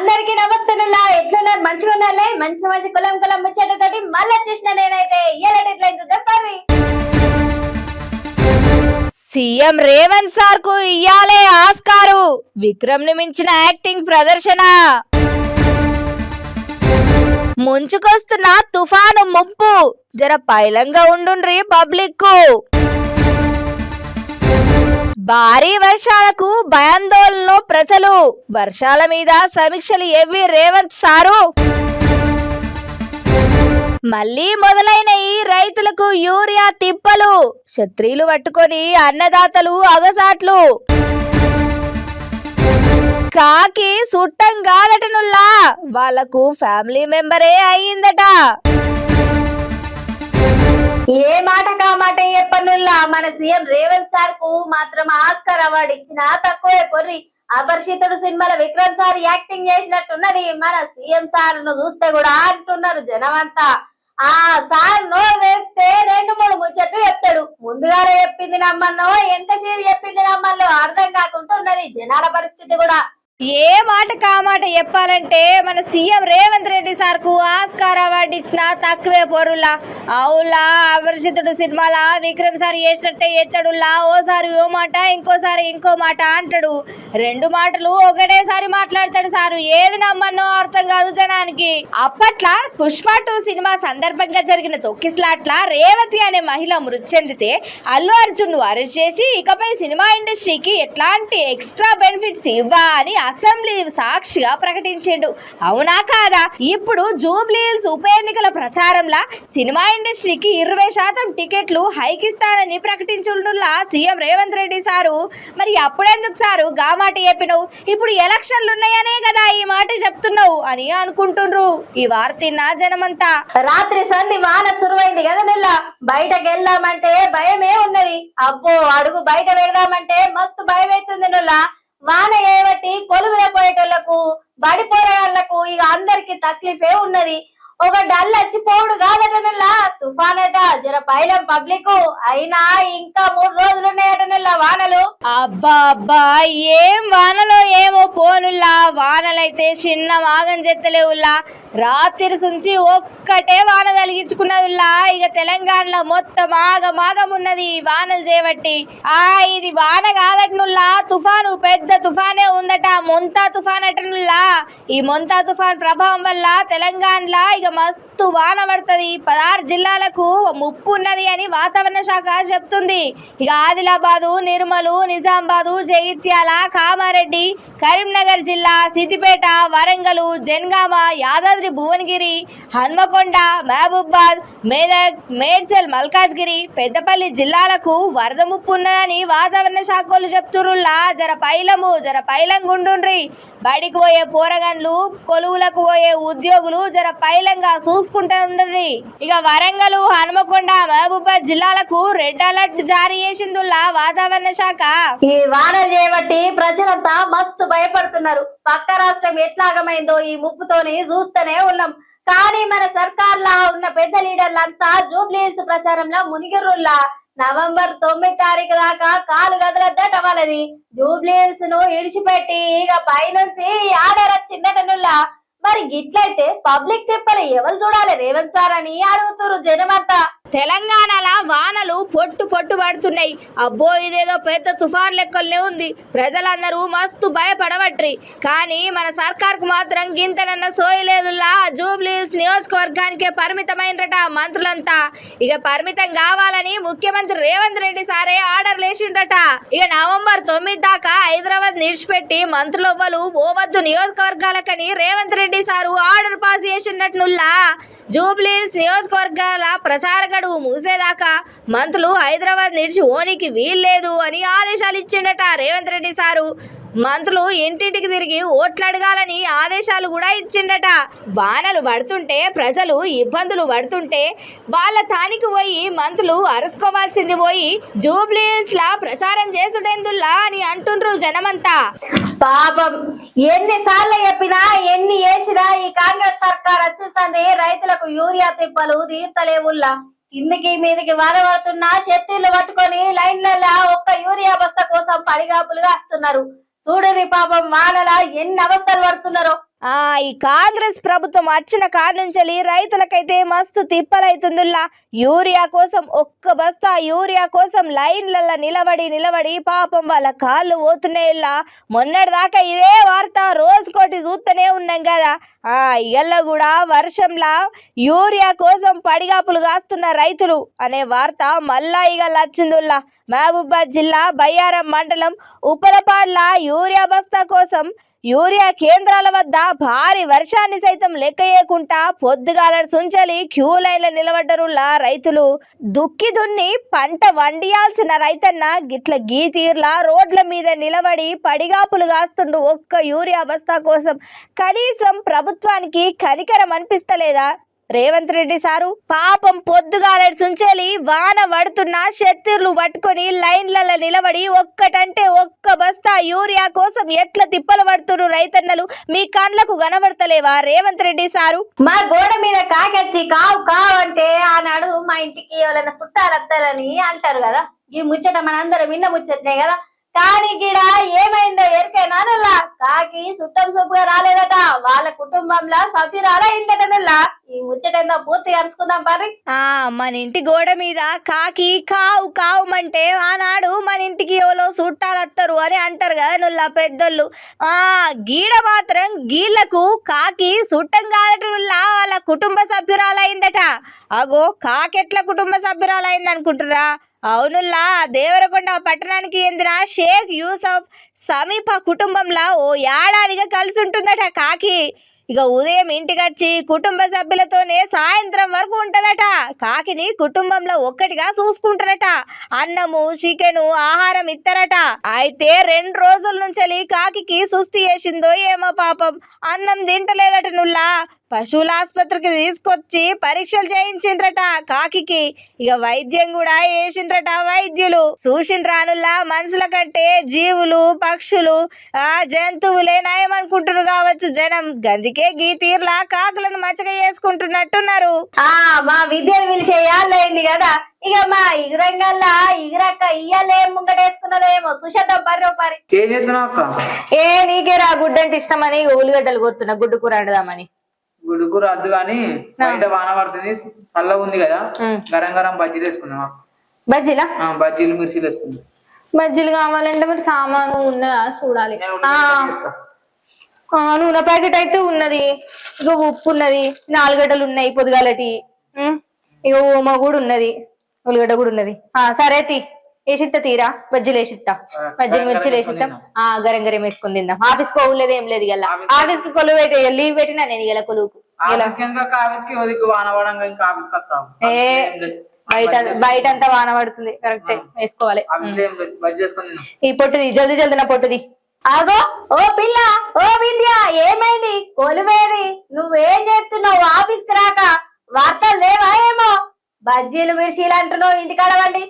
అందరికీ నమస్తేనులా ఎట్లున్నారు? మంచిగా ఉన్నారులే? మంచి మంచి కులం కులం ముచ్చటతోటి మళ్ళీ వచ్చేసిన నేనైతే ఏలటి ఎట్లా చూద్దాం పర్రి సీఎం రేవంత్ సార్కు ఇయ్యాలే ఆస్కారు. విక్రమ్ని మించిన యాక్టింగ్ ప్రదర్శన. ముంచుకొస్తున్న తుఫాను ముప్పు జర పైలంగా ఉండుండ్రి పబ్లిక్కు భారీ వర్షాలకు భయాందోళనలో ప్రజలు. వర్షాల మీద సమీక్షలు ఏవి రేవంత్ సారు. మళ్ళీ మొదలైన ఈ రైతులకు యూరియా తిప్పలు. క్షత్రియులు పట్టుకొని అన్నదాతలు అగసాట్లు. కాకి సుట్టం కాదటనుల్లా వాళ్ళకు ఫ్యామిలీ మెంబరే అయ్యిందట. ఏ మాట కామాట ఎప్పనుల్లా మన సీఎం రేవంత్ సార్కు మాత్రం ఆస్కార్ అవార్డు ఇచ్చిన తక్కువే పొర్రి. అపరిచితుడు సినిమాలో విక్రమ్ సార్ యాక్టింగ్ చేసినట్టున్నది. మన సీఎం సార్ను చూస్తే కూడా అంటున్నారు జనమంతా. ఆ సార్ నోరేస్తే రెండు మూడు ముచ్చట్లు చెప్తాడు. ముందుగానే చెప్పింది నమ్మన్నో ఎంత షీర్ చెప్పింది నమ్మల్లో అర్థం కాకుండా ఉన్నది జనాల పరిస్థితి కూడా. ఏ మాట కామాట చెప్పాలంటే మన సీఎం రేవంత్ రెడ్డి సార్కు ఆస్కార్ అవార్డు ఇచ్చిన తక్కువే పొరులా అవులా అపరిచితుడు సినిమాల విక్రమ్ సార్ చేసినట్టే ఎత్తడులా ఓసారి ఓ మాట ఇంకోసారి ఇంకో మాట అంటాడు. రెండు మాటలు ఒకటేసారి మాట్లాడతాడు సారు. ఏది నమ్మన్నో అర్థం కాదు జనానికి. అప్పట్లా పుష్ప టూ సినిమా సందర్భంగా జరిగిన తొక్కిస్లాట్ల రేవతి అనే మహిళ మృతి చెందితే అల్లు అర్జున్ను అరెస్ట్ చేసి ఇకపై సినిమా ఇండస్ట్రీకి ఎట్లాంటి ఎక్స్ట్రా బెనిఫిట్స్ ఇవ్వా అని అసెంబ్లీ సాక్షిగా ప్రకటించిండు. అవునా కాదా? ఇప్పుడు జూబ్లీహిల్స్ ఉప ఎన్నికల ప్రచారంలా సినిమా ఇండస్ట్రీకి ఇరవై శాతం టికెట్లు హైక్ ఇస్తానని ప్రకటించుండులా సీఎం రేవంత్ రెడ్డి సారు. మరి అప్పుడెందుకు సారు? గా మాట చెప్పినవు. ఇప్పుడు ఎలక్షన్లు ఉన్నాయనే కదా ఈ మాట చెప్తున్నావు అని అనుకుంటుండ్రు. ఈ వార్తిన్న జనమంతా. రాత్రి సంధి వాన సురువైంది కదా నిల్ల. బయటకు వెళ్దామంటే భయమే ఉన్నది. అబ్బో అడుగు బయట వెళ్దామంటే మస్తు భయం అవుతుంది వాన ఏవటి కొలువుల పోయేటోళ్ళకు బడి పోరాళ్ళకు ఇక అందరికి తక్లీఫే ఉన్నది. ఒక డల్ వచ్చిపోవుడు కాదట నిల్ల తుఫాన్ అట జర పైలం పబ్లిక్. అయినా ఇంకా మూడు రోజులు ఉన్నాయట నిల్ల వానలు. అబ్బా అబ్బా ఏం వానలో ఏమో పోనుల్లా. వానలైతే చిన్న మాగం చెత్తలేవుల్లా. రాత్రి సుంచి ఒక్కటే వాన తలిగించుకున్నదిలా ఇక తెలంగాణలో మొత్తం ఆగమాగం ఉన్నది వానలు చేయబట్టి ఆ ఇది వాన కాదట్నుల్లా తుఫాను పెద్ద తుఫానే ఉందట. మొంతా తుఫాన్ అటనులా ఈ మొంతా తుఫాన్ ప్రభావం వల్ల తెలంగాణలో ఇక మస్తు వాన పడుతుంది. పదహారు జిల్లాలకు ముప్పు ఉన్నది అని వాతావరణ శాఖ చెప్తుంది. ఇక ఆదిలాబాదు నిర్మలు నిజామాబాదు జగిత్యాల కామారెడ్డి కరీంనగర్ జిల్లా సిద్దిపేట వరంగల్ జనగామ యాదాద్రి భువనగిరి హన్మకొండ మహబూబాద్ మేదక్ మేడ్చల్ మల్కాజ్గిరి పెద్దపల్లి జిల్లాలకు వరద ముప్పు ఉన్నదని వాతావరణ శాఖలు చెప్తురుల్లా జర పైలము జర పైలం గుండుండ్రి. బడికి పోయే పోరగన్లు కొలువులకు పోయే ఉద్యోగులు జర పైలంగా చూసుకుంటూ ఉండ్రి ఇక వరంగల్ హనుమకొండ మహబూబాద్ జిల్లాలకు రెడ్ అలర్ట్ జారీ చేసిందుల్లా వాతావరణ శాఖ. ఈ వానలు చేయబట్టి ప్రజలంతా మస్తు భయపడుతున్నారు. పక్క రాష్ట్రం ఎట్లాగమైందో ఈ ముప్పుతోని చూస్తూనే ఉన్నాం. కానీ మన సర్కార్లా ఉన్న పెద్ద లీడర్లంతా జూబ్లీహిల్స్ ప్రచారంలో మునిగిరుల్లా నవంబర్ తొమ్మిది తారీఖు దాకా కాలు గదలద్దట వాళ్ళది. జూబ్లీహిల్స్ను ఇడిచిపెట్టి ఇక పైనుంచి ఆర్డర్ వచ్చిందటనుల్లా మరి గిట్లయితే పబ్లిక్ తిప్పలు ఎవరు చూడాలి? రేవంత్ సార్ అని అడుగుతున్నారు జనమంతా. తెలంగాణలో వానలు పొట్టు పొట్టు పడుతున్నాయి. అబ్బో ఇదేదో పెద్ద తుఫాన్ లెక్కలనే ఉంది. ప్రజలందరూ మస్తు భయపడవట్రి. కానీ మన సర్కార్కు మాత్రం గింతనన్న సోయలేదులా జూబ్లీస్ నియోజకవర్గానికే పరిమితమైనట మంత్రులంతా. ఇక పరిమితం కావాలని ముఖ్యమంత్రి రేవంత్ రెడ్డి సారే ఆర్డర్ లేచిండట ఇక నవంబర్ తొమ్మిది దాకా హైదరాబాద్ నిడిచిపెట్టి మంత్రులు ఓవద్దు నియోజకవర్గాలకని Revanth Reddy Reddy sir order pass చేసినట్నుల్లా జూబ్లీస్ నియోజకవర్గాల ప్రచార గడువు మూసేదాకా మంత్రులు హైదరాబాద్ నిడిచి ఓనికి వీల్లేదు అని ఆదేశాలు ఇచ్చిండట రేవంత్ రెడ్డి సారు. మంత్రులు ఇంటింటికి తిరిగి ఓట్లు అడగాలని ఆదేశాలు కూడా ఇచ్చిండట. వానలు పడుతుంటే ప్రజలు ఇబ్బందులు పడుతుంటే వాళ్ళ తానికి పోయి మంత్రులు అరుసుకోవాల్సింది పోయి జూబ్లీస్ లా ప్రసారం చేసుడేందుల్లా అని అంటుండ్రు జనమంతా. పాపం ఎన్నిసార్లు చెప్పినా ఎన్ని వేసినా ఈ కాంగ్రెస్ సర్కార్ వచ్చేసింది రైతులకు యూరియా తిప్పలు తీర్తలేవుల్లా కిందికి మీదికి వాన పడుతున్నా శక్తిలు పట్టుకొని లైన్లలో ఒక్క యూరియా బస్తా కోసం పడిగాపులుగా వస్తున్నారు. చూడరి పాపం వానల ఎన్ని అవస్థలు పడుతున్నారో ఆ ఈ కాంగ్రెస్ ప్రభుత్వం వచ్చిన కాడ నుంచి రైతులకైతే మస్తు తిప్పలైతుందిలా యూరియా కోసం ఒక్క బస్తా యూరియా కోసం లైన్లలో నిలబడి నిలబడి పాపం వాళ్ళ కాళ్ళు పోతున్నాయిల్లా. మొన్నటిదాకా ఇదే వార్త రోజుకోటి చూస్తూనే ఉన్నాం కదా ఆ ఇళ్ళ కూడా వర్షంలా యూరియా కోసం పడిగాపులు కాస్తున్న రైతులు అనే వార్త మళ్ళా ఇక వచ్చిందిలా మహబూబాద్ జిల్లా బయ్యారం మండలం ఉప్పలపాడ్ల యూరియా బస్తా కోసం యూరియా కేంద్రాల వద్ద భారీ వర్షాన్ని సైతం లెక్కయ్యకుండా పొద్దుగాల సుంచలి క్యూ లైన్ల నిలబడ్డరులా రైతులు. దుక్కి దున్ని పంట వండియాల్సిన రైతన్న గిట్ల గీతీర్లా రోడ్ల మీద నిలబడి పడిగాపులు కాస్తుండు ఒక్క యూరియా బస్తా కోసం. కనీసం ప్రభుత్వానికి కనికరం అనిపిస్తలేదా? రేవంత్ రెడ్డి సారు పాపం పొద్దుగాల సుంచేలి వాన పడుతున్న శత్రులు పట్టుకొని లైన్లలో నిలబడి ఒక్కటంటే ఒక్క బస్తా యూరియా కోసం ఎట్ల తిప్పలు పడుతున్నారు రైతన్నలు? మీ కండ్లకు కనబడతలేవా రేవంత్ రెడ్డి సారు? మా గోడ మీద కాకెచ్చి కావు కావు అంటే ఆనాడు మా ఇంటికి ఎవరైనా చుట్టాలు అంటారు కదా. ఈ ముచ్చట మనందరం విన్న ముచ్చటనే కదా. కానీ గిడ ఏమైందో ఎరికైనా కాకి చుట్టం సొప్పుగా రాలేదట. వాళ్ళ కుటుంబంలో సభ్యురాలైందట నుల్లా ఈ ముచ్చటేందో పూర్తి కలుసుకుందాం పరి ఆ మన ఇంటి గోడ మీద కాకి కావు కావుమంటే ఆనాడు మన ఇంటికి ఎవరో చుట్టాలత్తరు అని అంటారు కదా నుల్లా పెద్దోళ్ళు. ఆ గీడ మాత్రం గీళ్ళకు కాకి చుట్టం కాదట నుల్లా వాళ్ళ కుటుంబ సభ్యురాలైందట. అగో కాకెట్ల కుటుంబ సభ్యురాలైంది అనుకుంటురా అవునుల్లా దేవరకొండ పట్టణానికి చెందిన షేక్ యూసఫ్ సమీప కుటుంబంలో ఓ ఏడాదిగా కలిసి ఉంటుందట కాకి. ఇక ఉదయం ఇంటికొచ్చి కుటుంబ సభ్యులతోనే సాయంత్రం వరకు ఉంటుందట. కాకిని కుటుంబంలో ఒక్కటిగా చూసుకుంటారట. అన్నము చికెను ఆహారం ఇస్తారట అయితే రెండు రోజుల నుంచి కాకికి సుస్థి చేసిందో ఏమో పాపం. అన్నం తింటలేదట నుల్లా. పశువుల ఆసుపత్రికి తీసుకొచ్చి పరీక్షలు చేయించిండ్రట కాకికి. ఇక వైద్యం కూడా వేసిండ్రట వైద్యులు. చూసిండ్రానుల్లా మనుషుల కంటే జీవులు పక్షులు ఆ జంతువులే నయమనుకుంటున్నారు కావచ్చు జనం. గందికే గీ తీర్లా కాకులను మచ్చగా చేసుకుంటున్నట్టున్నారు. ఆ మా విద్యను పిలిచే కదా. ఇక మా ఇగురంగల్లా ఇగురక్క ఇయ్యాలే ముంగటేసుకున్నదేమో సుషాతం పర్రో పరి. ఏం చేస్తున్నావు అక్క? ఏ నీకే రా గుడ్డంటే ఇష్టమని ఉల్లిగడ్డలు కొత్తున్నా గుడ్డు కూర వండుదామని. గుడుకు రద్దు కానీ బయట వాన పడుతుంది చల్లగా ఉంది కదా. గరం గరం బజ్జీలు అక్క. బజ్జీలా? బజ్జీలు మిర్చీలు వేసుకుందాం. బజ్జీలు కావాలంటే మరి సామాను ఉన్నదా? చూడాలి. నేను ప్యాకెట్ అయితే ఉన్నది. ఇక ఉప్పు ఉన్నది. నాలుగడ్డలు ఉన్నాయి పొద్దుగాలటి. ఇక ఓమ కూడా ఉన్నది. ఉల్లిగడ్డ కూడా ఉన్నది. సరే తీ. వేసిత్తా తీరా? బజ్జీలు వేసిత్తా బజ్జీలు మిర్చిలు వేసిత్తాం ఆ గరం గరం వేసుకుని తిందాం ఆఫీస్ కోవలేదు ఏం లేదు ఇలా ఆఫీస్కి కొలువు పెట్టి లీవ్ పెట్టినా నేను ఇలా కొలువుకు. ఏ బయట బయట అంతా వాన పడుతుంది. కరెక్టే వేసుకోవాలి. ఈ పొట్టుది జల్దీ జల్దీ నా పొట్టుది ఆగో ఓ పిల్ల ఓ విద్య ఏమైంది? కొలువేది? నువ్వేం చేస్తున్నావు? ఆఫీస్కి రాక. వార్తలు లేవా ఏమో? బజ్జీలు మిర్చీలు అంటున్నావు ఇంటికాడ వండి.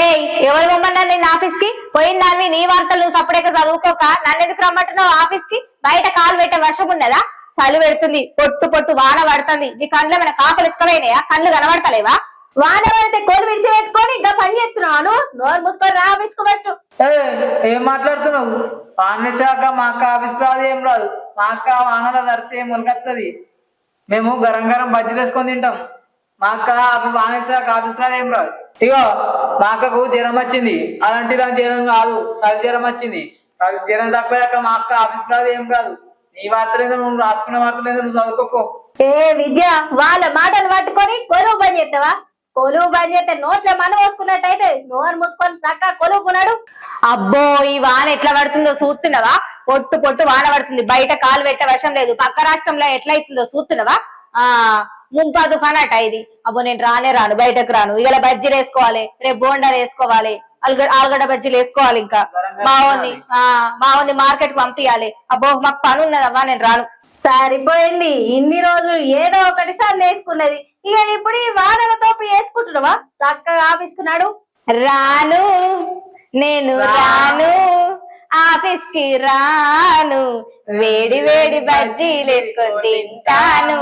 ఏయ్ ఎవరు రమ్మన్నారు నేను ఆఫీస్కి పోయిందాన్ని నీ వార్తలు నువ్వు చదువుకోక? నన్ను ఎందుకు రమ్మంటున్నావు ఆఫీస్కి బయట కాలు పెట్టే వర్షం ఉన్నదా? చలి పెడుతుంది పొట్టు పొట్టు వాన పడుతుంది. నీ కళ్ళు ఏమైనా కాకులు ఎక్కువైనాయా కళ్ళు కనబడతలేవా? వాన పడితే కోలు విడిచి పెట్టుకొని ఇంకా పని చేస్తున్నాను నోరు మూసుకొని రా ఆఫీస్కు ఫస్ట్ ఏం మాట్లాడుతున్నావు? వాన శాఖ మా అక్క ఆఫీస్కి రాదు ఏం రాదు. మా అక్క వానలో తడితే ఏం మేము గరం గరం బజ్జీలు వేసుకొని తింటాం. మా అక్క ఆఫీస్ వాన ఏం రాదు. ఇగో మా అక్కకు జ్వరం వచ్చింది. అలాంటి జ్వరం కాదు చలి జ్వరం వచ్చింది. చలి జ్వరం తప్పాక మా అక్క ఆఫీస్కి రాదు ఏం రాదు. నీ వార్తలేదు నువ్వు రాసుకున్న వార్తలేదు నువ్వు చదువుకోకో? ఏ విద్య వాళ్ళ మాటలు పట్టుకొని కొలువు పని చేస్తావా? కొలువు పని చేస్తే నోట్లో మన పోసుకున్నట్టయితే నోరు మూసుకొని చక్కగా కొలువుకున్నాడు. అబ్బో ఈ వాన ఎట్లా పడుతుందో చూస్తున్నావా? పొట్టు పొట్టు వాన పడుతుంది. బయట కాలు పెట్టే వర్షం లేదు. పక్క రాష్ట్రంలో ఎట్లా అవుతుందో చూస్తున్నావా? ఆ ముంపా తుఫాన్ అట ఇది. అబ్బో నేను రానే రాను బయటకు రాను. ఇలా బజ్జీలు వేసుకోవాలి రేపు బోండాలు వేసుకోవాలి ఆలుగడ్డ ఆలుగడ్డ బజ్జీలు వేసుకోవాలి ఇంకా. మావోని ఆ మావోని మార్కెట్కి పంపించాలి అబ్బో మాకు పని ఉన్నదమ్మా నేను రాను. సరిపోయింది. ఇన్ని రోజులు ఏదో ఒకటి సార్ వేసుకున్నది. ఇక ఇప్పుడు ఈ వానల తోపు వేసుకుంటున్నావా? చక్కగా ఆఫీస్ కున్నాడు రాను నేను రాను. ఆఫీస్కి రాను. వేడి వేడి బజ్జీలేసుకొని తింటాను.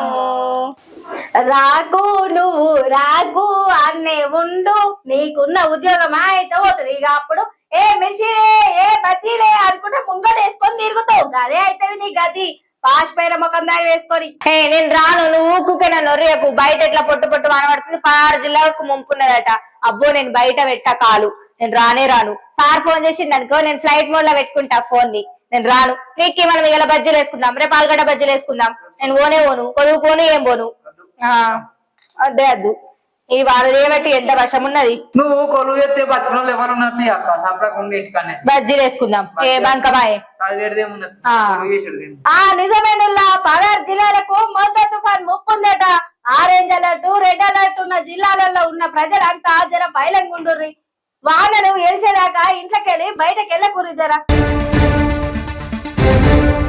రాకు నువ్వు రాకు అన్నే ఉండు. నీకున్న ఉద్యోగం అయితే పోతుంది ఇక అప్పుడు ఏ మిషినే ఏ బజ్జీలే అనుకుంటే ముంగట వేసుకొని తిరుగుతావు. అదే అవుతుంది నీ గది. పాష్ పైన ముఖం దాని వేసుకొని. హే నేను రాను. నువ్వు ఊకుకే నన్ను నొర్రియకు బయట ఎట్లా పొట్టు పొట్టు వానబడుతుంది పదహారు జిల్లాలకు ముంపున్నదట. అబ్బో నేను బయట పెట్ట కాలు. నేను రానే రాను. సార్ ఫోన్ చేసిండు అనుకో నేను ఫ్లైట్ మోడ్లో పెట్టుకుంటా ఫోన్ని నేను రాను. నీకు మనం ఇలా బజ్జీలు వేసుకుందాం. రేపు ఆలుగడ్డ బజ్జీలు వేసుకుందాం. నేను పోనే పోను. కొడుకు పోను ఏం పోను. ఆ, అదే అద్దు ఈ వాళ్ళు ఎంత వర్షం ఉన్నది? నువ్వు కొలువు చేస్తే బతుకులు ఎవరు బజ్జీలు వేసుకుందాం. ఏ బంకమాయే నిజమేనుల్లా. పదహారు జిల్లాలకు మొద్ద తుఫాన్ ముప్పు ఉందట ఆరెంజ్ అలర్ట్ రెడ్ అలర్ట్ ఉన్న జిల్లాలలో ఉన్న ప్రజలంతా జర వాళ్ళను ఏల్చేదాకా ఇంట్లోకి వెళ్ళి బయటకు వెళ్ళకూరు జరా